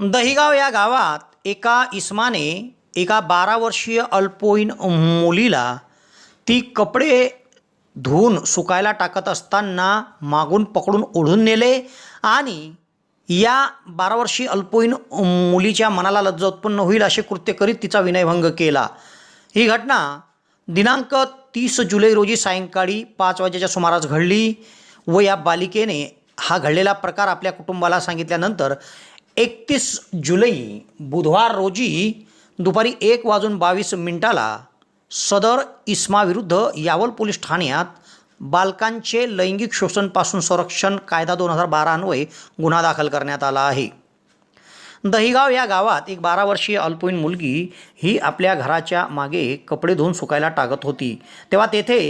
दहिगाव या गावात एका इस्माने एका बारा वर्षीय अल्पवयीन मुलीला ती कपडे धुवून सुकायला टाकत असताना मागून पकडून ओढून नेले आणि या बारा वर्षीय अल्पवयीन मुलीच्या मनाला लज्जा उत्पन्न होईल असे कृत्य करीत तिचा विनयभंग केला. ही घटना दिनांक तीस जुलै रोजी सायंकाळी पाच वाजेच्या सुमारास घडली व या बालिकेने हा घडलेला प्रकार आपल्या कुटुंबाला सांगितल्यानंतर एकतीस जुलै बुधवार रोजी दुपारी एक वाजून बावीस मिनिटाला सदर इस्माविरुद्ध यावल पोलीस ठाण्यात बालकांचे लैंगिक शोषणपासून संरक्षण कायदा दोन हजार बारा अन्वये गुन्हा दाखल करण्यात आला आहे. दहिगाव या गावात एक बारा वर्षीय अल्पवयीन मुलगी ही आपल्या घराच्या मागे कपडे धुवून सुकायला टाकत होती. तेव्हा तेथे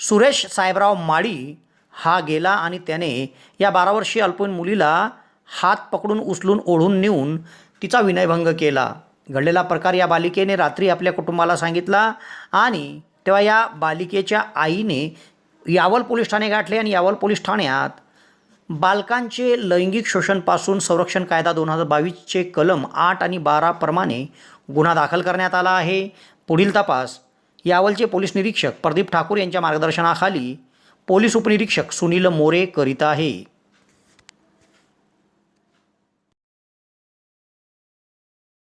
सुरेश साहेबराव माळी हा गेला आणि त्याने या बारा वर्षीय अल्पवयीन मुलीला हात पकडून उचलून ओढून नेऊन तिचा विनयभंग केला. घडलेला प्रकार या बालिकेने रात्री आपल्या कुटुंबाला सांगितला आणि तेव्हा या बालिकेच्या आईने यावल पोलीस ठाणे गाठले आणि यावल पोलीस ठाण्यात बालकांचे लैंगिक शोषणपासून संरक्षण कायदा दोन हजार बावीसचे कलम आठ आणि बारा प्रमाणे गुन्हा दाखल करण्यात आला आहे. पुढील तपास. यावलचे पोलीस निरीक्षक प्रदीप ठाकूर यांच्या मार्गदर्शनाखाली पोलीस उपनिरीक्षक सुनील मोरे करीत आहे.